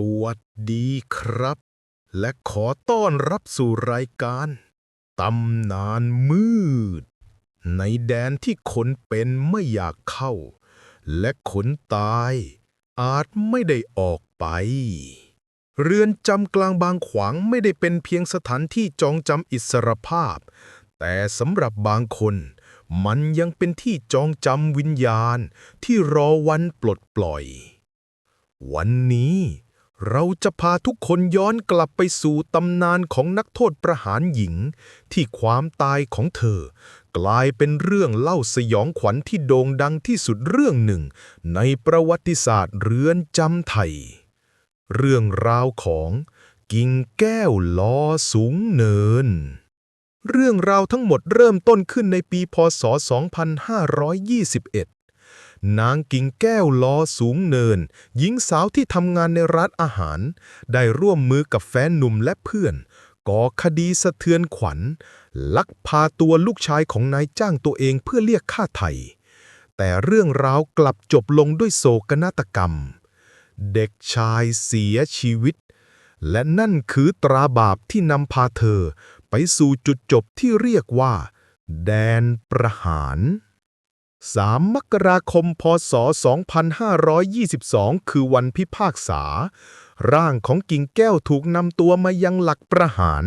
สวัสดีครับ และขอต้อนรับสู่รายการตำนานมืด ในแดนที่คนเป็นไม่อยากเข้า และคนตายอาจไม่ได้ออกไป เรือนจำกลางบางขวางไม่ได้เป็นเพียงสถานที่จองจำอิสรภาพ แต่สำหรับบางคน มันยังเป็นที่จองจำวิญญาณที่รอวันปลดปล่อย วันนี้ เราจะพาทุกคนย้อนกลับไปสู่ตำนานของนักโทษประหารหญิง ที่ความตายของเธอ กลายเป็นเรื่องเล่าสยองขวัญที่โด่งดังที่สุดเรื่องหนึ่ง ในประวัติศาสตร์เรือนจำไทย เรื่องราวของกิ่งแก้วล้อสูงเนิน เรื่องราวทั้งหมดเริ่มต้นขึ้นในปีพศ 2521 นางกิ่งแก้วลอสูงเนิน หญิงสาวที่ทำงานในร้านอาหาร ได้ร่วมมือกับแฟนหนุ่มและเพื่อน ก่อคดีสะเทือนขวัญ ลักพาตัวลูกชายของนายจ้างตัวเองเพื่อเรียกค่าไถ่แต่เรื่องราวกลับจบลงด้วยโศกนาฏกรรม เด็กชายเสียชีวิต และนั่นคือตราบาปที่นำพาเธอ ไปสู่จุดจบที่เรียกว่า แดนประหาร 3 มกราคม พศ 2522 คือวันพิพากษา ร่างของกิ่งแก้วถูกนำตัวมายังหลักประหาร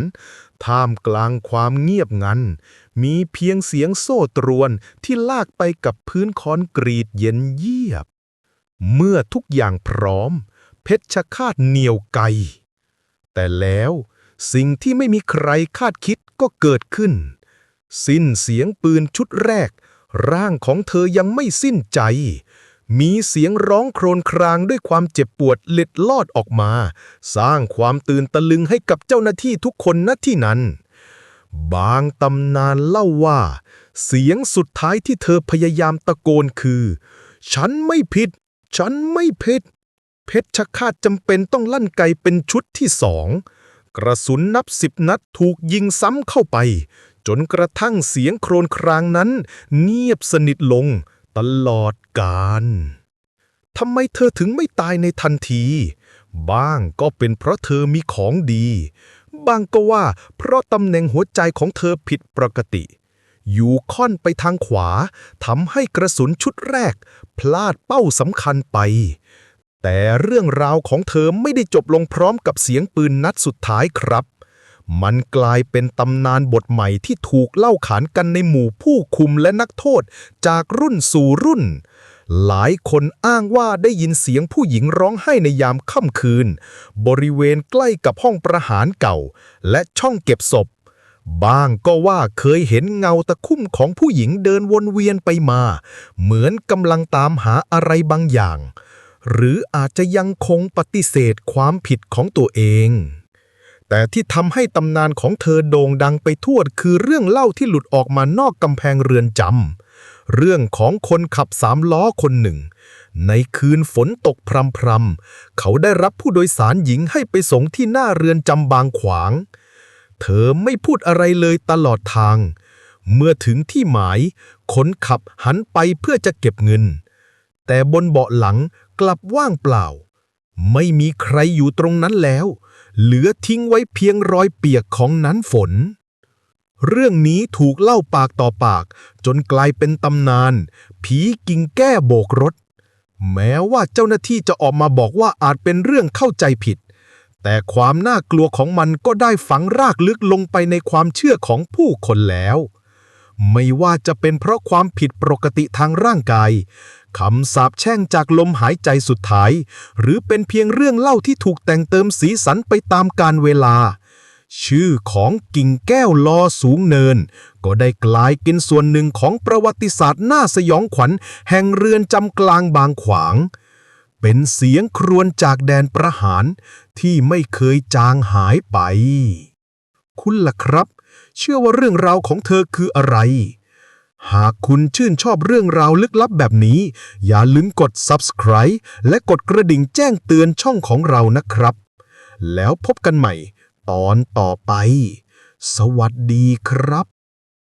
ท่ามกลางความเงียบงัน มีเพียงเสียงโซ่ตรวนที่ลากไปกับพื้นคอนกรีตเย็นเยียบ เมื่อทุกอย่างพร้อม เพชรคาดเหนียวไก แต่แล้วสิ่งที่ไม่มีใครคาดคิดก็เกิดขึ้น สิ้นเสียงปืนชุดแรก ร่างของเธอยังไม่สิ้นใจ มีเสียงร้องโครวญครางด้วยความเจ็บปวดเล็ดลอดออกมา สร้างความตื่นตะลึงให้กับเจ้าหน้าที่ทุกคนณที่นั้น บางตำนานเล่าว่า เสียงสุดท้ายที่เธอพยายามตะโกนคือ ฉันไม่ผิด ฉันไม่ผิด เพชรชฆาตจำเป็นต้องลั่นไกเป็นชุดที่สองกระสุนนับสิบนัดถูกยิงซ้ำเข้าไป จนกระทั่งเสียงโครวญครางนั้น เงียบสนิทลง ตลอดกาลทำไมเธอถึงไม่ตายในทันที บ้างก็เป็นเพราะเธอมีของดีบางก็ว่าเพราะตำแหน่งหัวใจของเธอผิดปกติอยู่ค่อนไปทางขวาทำให้กระสุนชุดแรก พลาดเป้าสำคัญไป แต่เรื่องราวของเธอไม่ได้จบลงพร้อมกับเสียงปืนนัดสุดท้ายครับ มันกลายเป็นตำนานบทใหม่ที่ถูกเล่าขานกันในหมู่ผู้คุมและนักโทษจากรุ่นสู่รุ่น หลายคนอ้างว่าได้ยินเสียงผู้หญิงร้องไห้ในยามค่ำคืน บริเวณใกล้กับห้องประหารเก่า และช่องเก็บศพ บ้างก็ว่าเคยเห็นเงาตะคุ่มของผู้หญิงเดินวนเวียนไปมา เหมือนกำลังตามหาอะไรบางอย่าง หรืออาจจะยังคงปฏิเสธความผิดของตัวเอง แต่ที่ทำให้ตำนานของเธอโด่งดังไปทั่วคือเรื่องเล่าที่หลุดออกมานอกกำแพงเรือนจำเรื่องของคนขับสามล้อคนหนึ่ง ในคืนฝนตกพรำๆเขาได้รับผู้โดยสารหญิงให้ไปส่งที่หน้าเรือนจำบางขวาง เธอไม่พูดอะไรเลยตลอดทาง เมื่อถึงที่หมาย คนขับหันไปเพื่อจะเก็บเงิน แต่บนเบาะหลังกลับว่างเปล่า ไม่มีใครอยู่ตรงนั้นแล้ว เหลือทิ้งไว้เพียงรอยเปียกของนั้นฝน เรื่องนี้ถูกเล่าปากต่อปาก จนกลายเป็นตำนาน ผีกิ่งแก้โบกรถ แม้ว่าเจ้าหน้าที่จะออกมาบอกว่าอาจเป็นเรื่องเข้าใจผิด แต่ความน่ากลัวของมันก็ได้ฝังรากลึกลงไปในความเชื่อของผู้คนแล้ว ไม่ว่าจะเป็นเพราะความผิดปกติทางร่างกาย คำสาปแช่งจากลมหายใจสุดท้าย หรือเป็นเพียงเรื่องเล่าที่ถูกแต่งเติมสีสันไปตามกาลเวลา ชื่อของกิ่งแก้วลอสูงเนิน ก็ได้กลายเป็นส่วนหนึ่งของประวัติศาสตร์หน่าสยองขวัญ แห่งเรือนจำกลางบางขวาง เป็นเสียงครวญจากแดนประหารที่ไม่เคยจางหายไป คุณล่ะครับ เชื่อว่าเรื่องราวของเธอคืออะไร หากคุณชื่นชอบเรื่องราวลึกลับแบบนี้ อย่าลืมกด subscribe และกดกระดิ่งแจ้งเตือนช่องของเรานะครับ แล้วพบกันใหม่ตอนต่อไป สวัสดีครับ